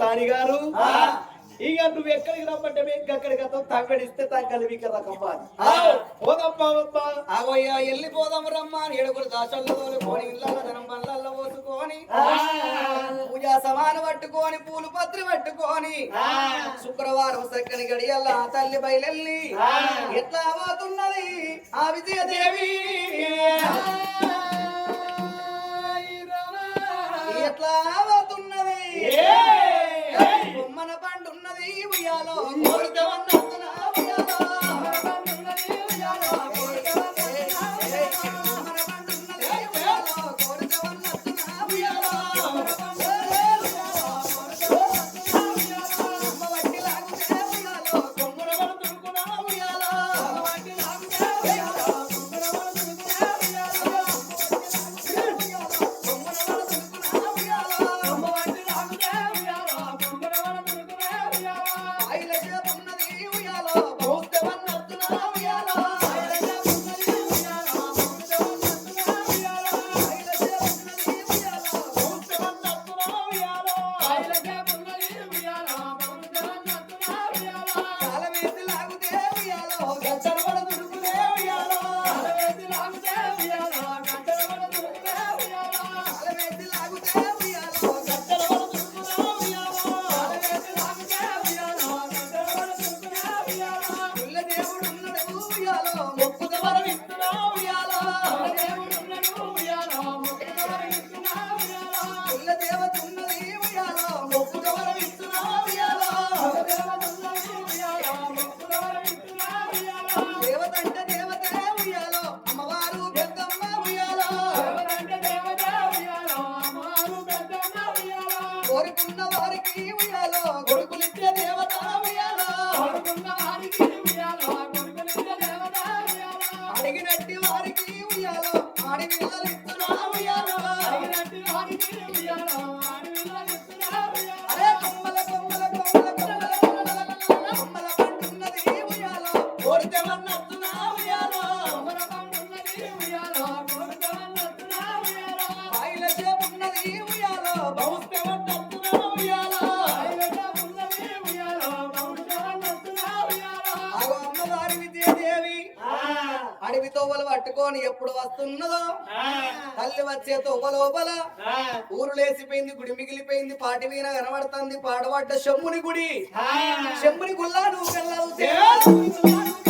సాని గారు. ఇక నువ్వు ఎక్కడికి రమ్మంటే మేము ఎక్కడికి వస్తాం. తగ్గడిస్తే తగ్గలి మీకు రకమ్మాలి పోదమ్మా వద్దా. ఆగోయ్యా వెళ్ళిపోదాం రమ్మా. ఏడుగురు దాసల్లో తోలుకొని ఇళ్ళల్లో ధనం పోసుకొని పూజా సమానం పట్టుకొని పూలు పత్రి పట్టుకొని శుక్రవారం చక్కని గడియల్లా తల్లి బయలెల్లి ఎట్లా పోతున్నది ఆ విజయదేవి? ఎట్లా పోతున్నది? ఉయ్యాలో కోరిక అడవి తోవలు పట్టుకొని ఎప్పుడు వస్తున్నదో తల్లి వచ్చే తోవ లోపల ఊరు లేసిపోయింది గుడి మిగిలిపోయింది పాటి వీణ కనబడుతుంది పాడబడ్డ శంభుని గుడి శంభుని గుల్లా నువ్వు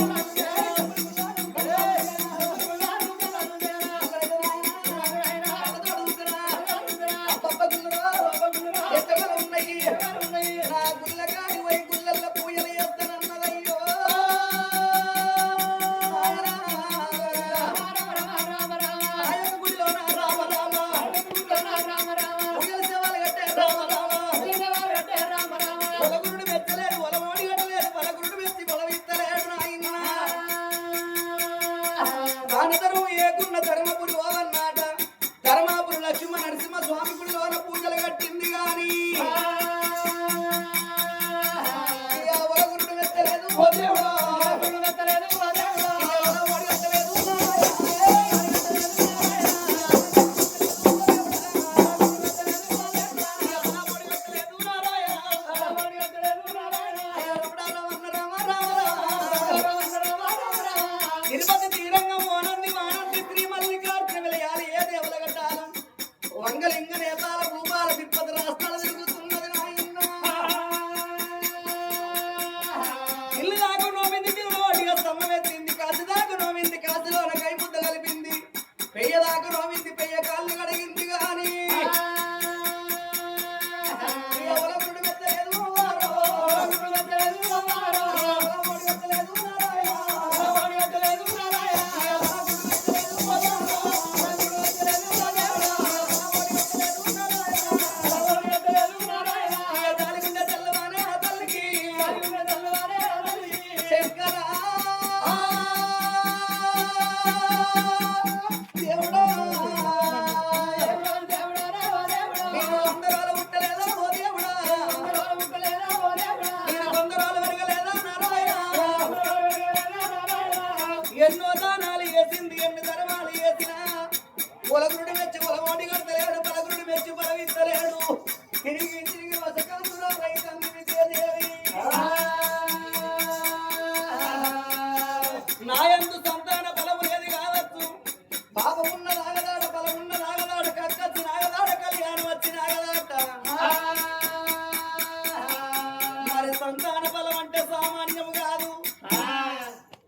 సంతాన బలం అంటే సామాన్యం కాదు.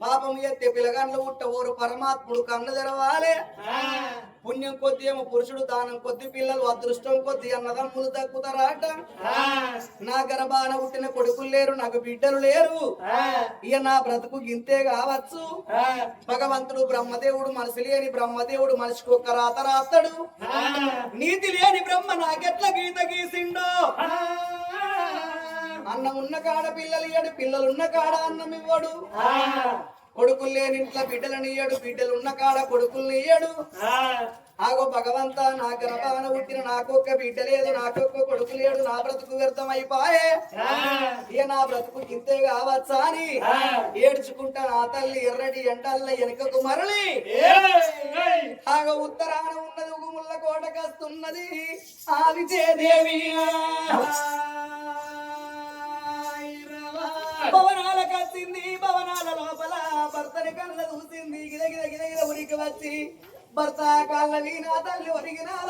పాపం ఎత్తే పిలగండ్లు పుట్ట ఓరు పరమాత్ముడు కన్ను తెరవాలే. పుణ్యం కొద్ది ఏమో పురుషుడు దానం కొద్ది పిల్లలు అదృష్టం కొద్ది అన్నదమ్ములు తక్కుతారాట నా గర్భాన పుట్టిన కొడుకులు లేరు నాకు బిడ్డలు లేరు. ఇక నా బ్రతుకు గింతే కావచ్చు. భగవంతుడు బ్రహ్మదేవుడు మనసు లేని బ్రహ్మదేవుడు మనిషికి ఒక్క రాత రాస్తాడు. నీతి లేని బ్రహ్మ నాకెట్ల గీత గీసిండో? అన్నం ఉన్న కాడ పిల్లలు ఇయ్యడు పిల్లలున్న కాడ అన్నం ఇవ్వడు. కొడుకులు లేని ఇంట్లో బిడ్డలను ఇయ్యడు బిడ్డలు ఉన్న కాడ కొడుకుల్ని ఇయ్యడు. ఆగో భగవంత నా గర్భాన పుట్టిన నాకొక్క బిడ్డ లేదు నాకొక్క కొడుకు లేడు నా బ్రతుకు వ్యర్థం అయిపోయే ఇక నా బ్రతుకు ఇంతే కావచ్చా అని ఏడ్చుకుంటా నా తల్లి ఎర్రటి ఎండల్ల వెనుకకు మరలి. ఆగ ఉత్తరాన ఉన్నది ఉగుముల్ల కోటకస్తున్నది ఆ. విజయదేవి భవనాల కత్తింది భవనాల లోపల భర్తని కళ్ళ చూసింది. గిద గిద ఉరికి వచ్చి భర్త కళ్ళ వీనా తల్లి ఒరిగినాల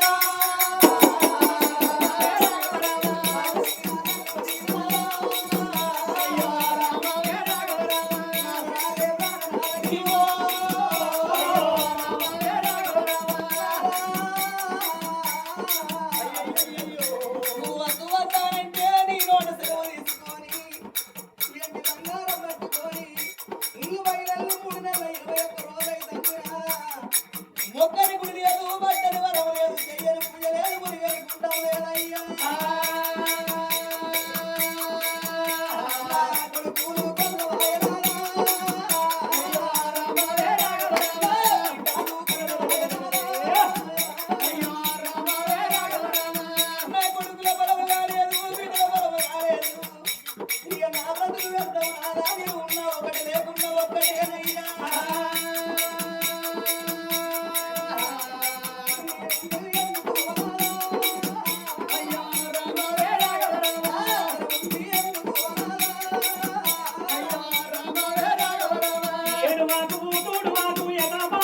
ఏడువాకు తోడువాకు ఎడబాలవాగే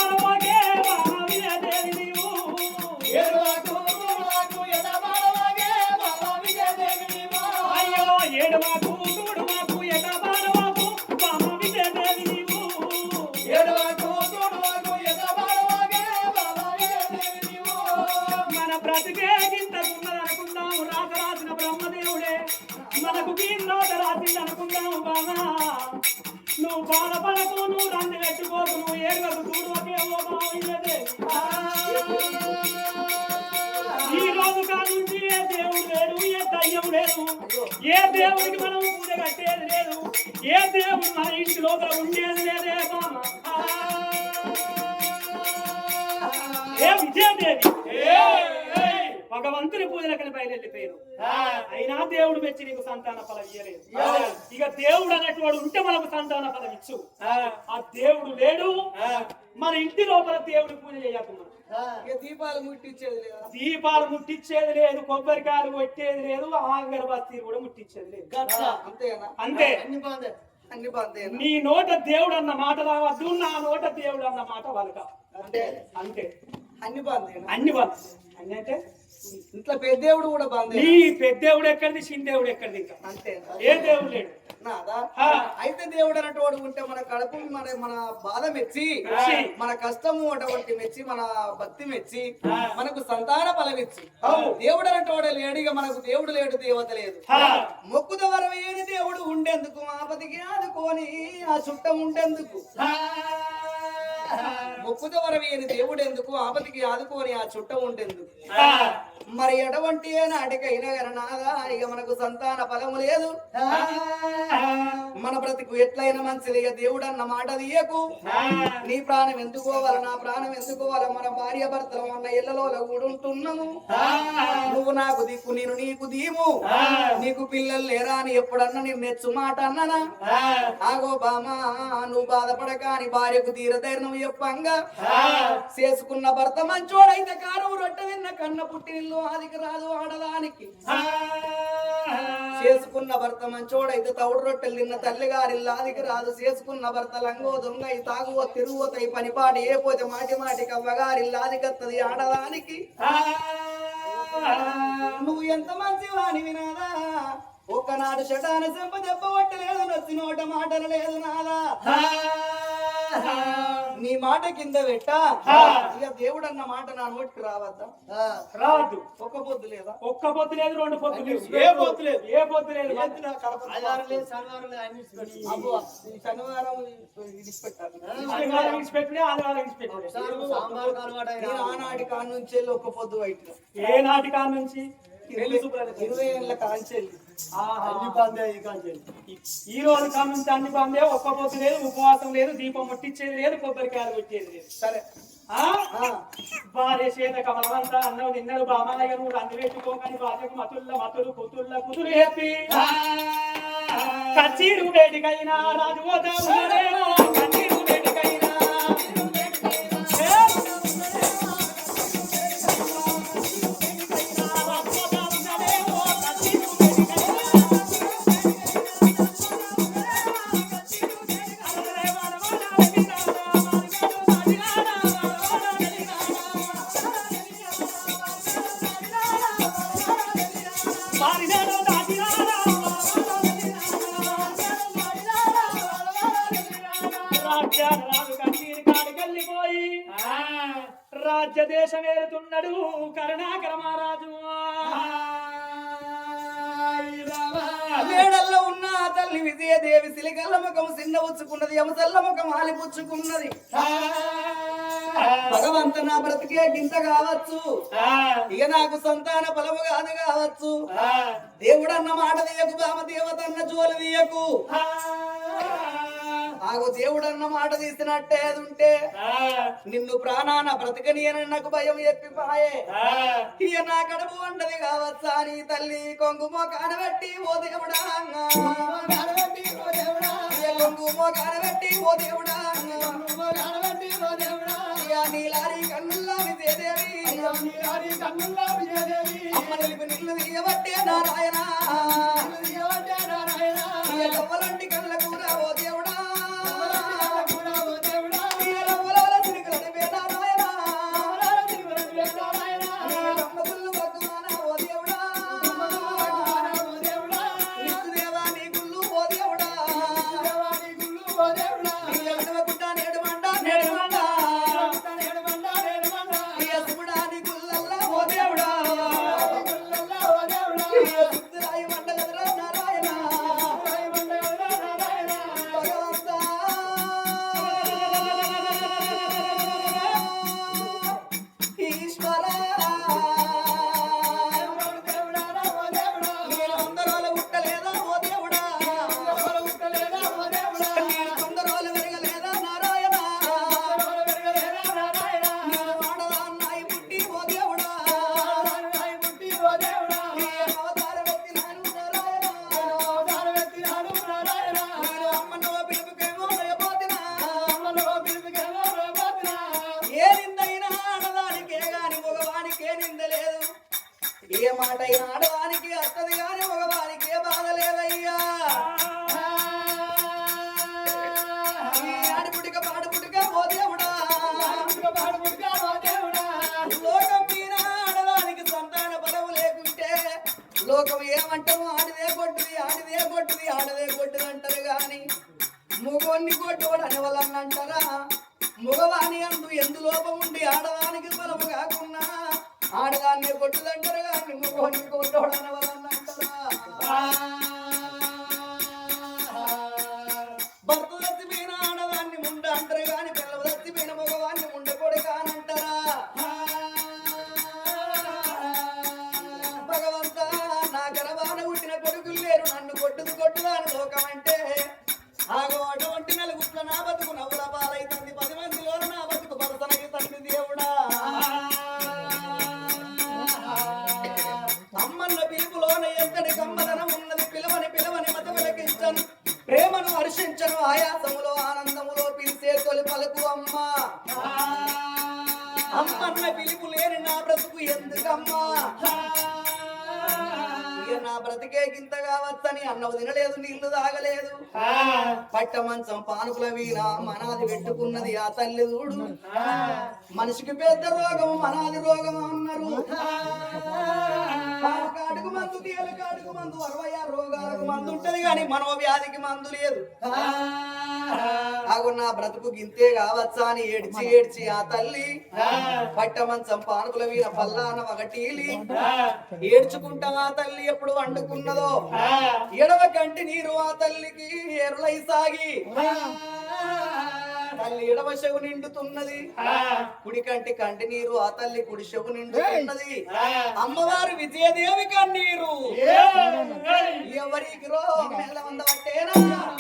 ఏ లేదు ఏ దేవుడికి మనం పూజ కట్టేది లేదు. ఏ దేవుడు మన ఇంటి లోపల ఉండేది లేదే బామ ఏ విజయదేవి. భగవంతుని పూజలకని బయలుదేరిపోయారు అయినా దేవుడు మెచ్చి నీకు సంతాన ఫలం ఇయ్యలేదు. ఇక దేవుడు అనేటువంటి ఉంటే మనకు సంతాన ఫలం ఇచ్చు. ఆ దేవుడు లేడు. మన ఇంటి లోపల దేవుడి పూజ చేయకుండా దీపాలు ముట్టించేది లేదా. దీపాలు ముట్టించేది లేదు కొబ్బరికాయలు కొట్టేది లేదు ఆగరబత్తి కూడా ముట్టించేది లేదు. అంతేనా? అంతే. అన్ని బాధే. అన్ని బాధేనా నీ. నోట దేవుడు అన్న మాట రావద్దు నా నోట దేవుడు అన్న మాట వలక. అంటే అంతే. అన్ని బాధేనా అన్ని వాళ్ళు అన్ని అంటే? ఇంట్లో పెద్దేవుడు కూడా బాధే నీ పెద్దేవుడు ఎక్కడిది చిన్నదేవుడు ఎక్కడిది ఇంకా? అంతేనా ఏ దేవుడు లేడు? నాదా. అయితే దేవుడు అన్నటువంటి ఉంటే మన కడుపు మన మన బాధ మెచ్చి. మన కష్టము అటువంటి మెచ్చి మన భక్తి మెచ్చి. మనకు సంతాన ఫలమిచ్చి అవును. దేవుడు అన్నటువంటి లేడిగా మనకు దేవుడు లేడు దేవత లేదు హా. మొక్కుత వరవేని దేవుడు ఉండేందుకు ఆపదికి ఆదుకొని ఆ చుట్టం ఉండేందుకు మొక్కుత వరవేని దేవుడు ఎందుకు ఆపదికి ఆదుకొని ఆ చుట్టం ఉండేందుకు. మరి ఎటువంటి నాటికైనా గననాదా ఇక మనకు సంతాన ఫలము లేదు. మన బ్రతుకు ఎట్లయినా మంచిది ఇక దేవుడు అన్న మాట తీయకు. నీ ప్రాణం ఎందుకోవాలి నా ప్రాణం ఎందుకోవాలి మన భార్య భర్తలు అన్న ఇళ్ళలో కూడుంటున్నాము. నువ్వు నాకు దిక్కు నేను నీకు దీము నీకు పిల్లలు లేరా అని ఎప్పుడన్నా నేను నెచ్చు మాట అన్ననా? ఆగో బామా నువ్వు బాధపడక అని భార్యకు తీరధైర్యం చెప్పంగా. చేసుకున్న భర్త మంచోడైతే కారం రొట్టె తిన్న కన్న పుట్టినిల్లు ఆదికి రాదు ఆడదానికి. చేసుకున్న భర్త మంచోడైతే తౌడు రొట్టెలు తిన్న తల్లి గారి ఆదికి రాదు. చేసుకున్న భర్త లంగో దొంగ ఈ తాగువ తిరుగుతాయి పనిపాటి ఏ పోతే మాటి మాటికి అవ్వగారి ఆదికత్తది ఆడదానికి. నువ్వు ఎంత మంచి వాణి వినాదా ఒక్కనాడు షటాన చెంప దెబ్బ కొట్టలేదు నొచ్చి నోట మాటలు లేదు నాదా నీ మాట కింద పెట్టా. ఇక దేవుడు అన్న మాట నా నోటికి రావద్దా? రావద్దు ఒక్క పొద్దు లేదా? ఒక్క పొద్దు లేదు రెండు పొద్దు లేదు. ఏ పొద్దు లేదు. ఏ పొద్దు లేదు. శనివారం ఆనాటి కాడ నుంచి వెళ్ళి ఒక్క పొద్దు బయట ఏ నాటికా నుంచి? ఇరవై ఏళ్ళ కాంచెల్లి ఆహా. ఈ రోజు కాడ నుంచి అన్ని బందే ఒక్క పొద్దు లేదు ఉపవాసం లేదు దీపం ముట్టించేది లేదు కొబ్బరికాయలు కొట్టేది లేదు. సరే. భార్య చేత కమలవంతా అన్నం తిన్నడు బామాలయ్య నువ్వు రంది పెట్టుకోకని భార్యకు మతుల్ల మతులు కుతుల్ల కుతులు చెప్పి కచ్చీరు వేటికైనా రాజు ఏరుతున్నాడు కరుణాకర మహారాజు. మేడల్లో ఉన్న తల్లి విజయదేవి సిలికల్ల ముఖం చిన్న ఉచ్చుకున్నది యమసల్ల ముఖం ఆలిపుచ్చుకున్నది. భగవంత నా బ్రతికే గింత కావచ్చు. ఇక నాకు సంతాన ఫలము కాదు కావచ్చు. దేవుడన్న మాట తీయకు బామ దేవతన్న జోలు తీయకు. ఆగు దేవుడన్న మాట తీసినట్టే అది ఉంటే. నిన్ను ప్రాణాన బ్రతకనియని నాకు భయం చెప్పిపాయే ఇక నా కడుపు వంటది కావచ్చా నీ తల్లి? కొంగుమో కానబెట్టి ఓ దేవుడా కొంగుమో కానబెట్టి ఓ దేవుడా ఇక నీలారి కన్నుల్లా విజయదేవి అమ్మ నిలిపి నిల్లు తీయబట్టే నారాయణ. ఇక కవ్వలంటి కళ్ళ మగవాన్ని కొట్టువాడు అనే వాళ్ళని అంటారా మగవాణి అందు ఎందు లోపం ఉండి ఆడవానికి బలము కాకుండా ఆడదాన్ని కొట్టుదంటారు కానీ మగవాన్ని కొట్టువాడు అనవల అమ్మన్న పిలుపు లేని నా బ్రతుకు ఎందుకమ్మా? నా బ్రతికే గింత కావచ్చని అన్నవు తినలేదు నీళ్ళు తాగలేదు. పట్ట మంచం పానుకుల వీణ మనాది పెట్టుకున్నది ఆ తల్లి చూడు. మనిషికి పెద్ద రోగం మనాది రోగం అన్నారు. కాడుకు మందు తీయలు కాడుకు మందు అరవై ఆరు రోగాలకు మందు ఉంటది కానీ మనో వ్యాధికి మందు లేదు. ఆగు నా బ్రతుకు గింతే కావచ్చా అని ఏడ్చి ఏడ్చి ఆ తల్లి. పట్టమంచం పానుకుల వీర పల్లాన ఒకటీలి ఏడ్చుకుంటాం ఆ తల్లి ఎప్పుడు వండుకున్నదో? ఎడవ కంటి నీరు ఆ తల్లికి ఎరులై సాగి. తల్లి ఎడవ చెవు నిండుతున్నది. కుడి కంటి కంటి నీరు ఆ తల్లి కుడి చెవు నిండుతున్నది. అమ్మవారు విజయదేవి కన్నీరు. ఎవరికి రో? మెల్ల వందవట్టేనా ఏ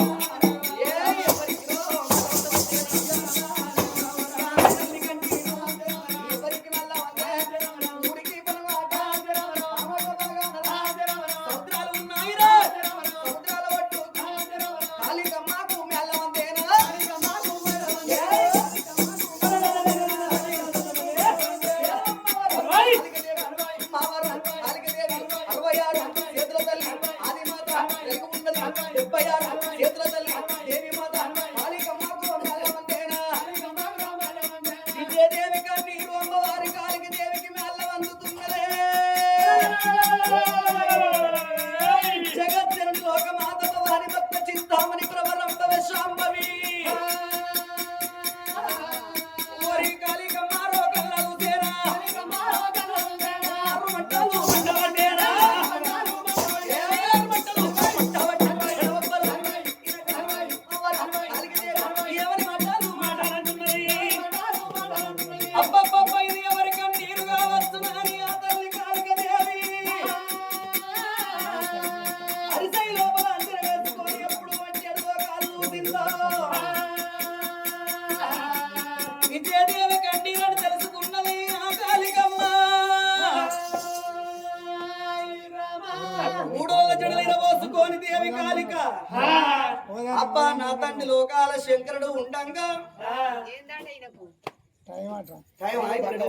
టైం.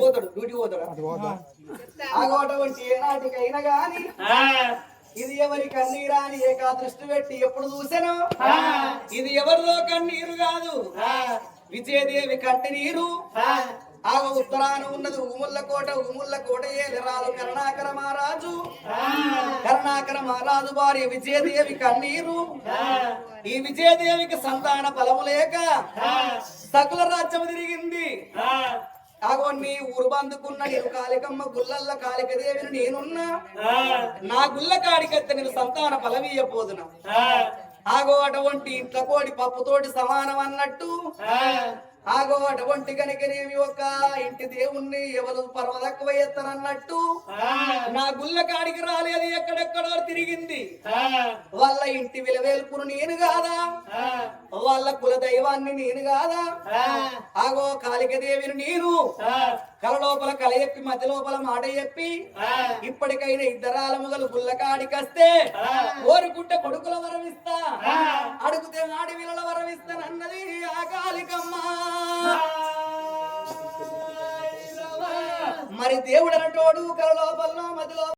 పోతాడు డ్యూటీ పోతాడు. ఆగోటువంటి ఏనాటికైనా గాని ఇది ఎవరి కన్నీరా అని ఏకా దృష్టి పెట్టి ఎప్పుడు చూసాను? ఇది ఎవరిలో కన్నీరు కాదు? విజయదేవి కంటి నీరు. ఆగ ఉత్తరాన ఉన్నది ఉగుముల్ల కోట ఉగుముల్ల కోట ఏలిరాలు కరుణాకర మహారాజు. కరుణాకర మహారాజు భార్య విజయదేవి కన్నీరు. ఈ విజయదేవికి సంతాన బలము లేక సకుల రాజ్యం తిరిగింది. ఆగో నీ ఊరు బందుకున్న నేను కాళికమ్మ గుల్లల్ల కాళికదేవిని నేనున్నా. నా గుల్ల కాడికెత్త నేను సంతాన ఫలవీయపోదున ఆగో అటువంటి ఇంట్లో కోడి పప్పుతోటి సమానం అన్నట్టు ఆగో అటువంటి కనుకనేమి ఒక ఇంటి దేవుణ్ణి ఎవరు పర్వదక్కువ ఎత్తనన్నట్టు నా గుల్ల కాడికి రాలేదు ఎక్కడెక్కడో తిరిగింది. వాళ్ళ ఇంటి విలవేల్పును నేను కాదా? వాళ్ళ కుల దైవాన్ని నేను కాదా? ఆగో కాళికదేవిని నేను కల లోపల కల చెప్పి మధ్య లోపల మాట చెప్పి ఇప్పటికైనా ఇద్దరాల మొగలు గుల్లకాడికస్తే కోరుకుంటే కొడుకుల వరమిస్తా అడుగుతే ఆడి విలల వరమిస్తానన్నది ఆ కాళికమ్మ. మరి దేవుడు అన్నటోడు కల లోపల మధ్య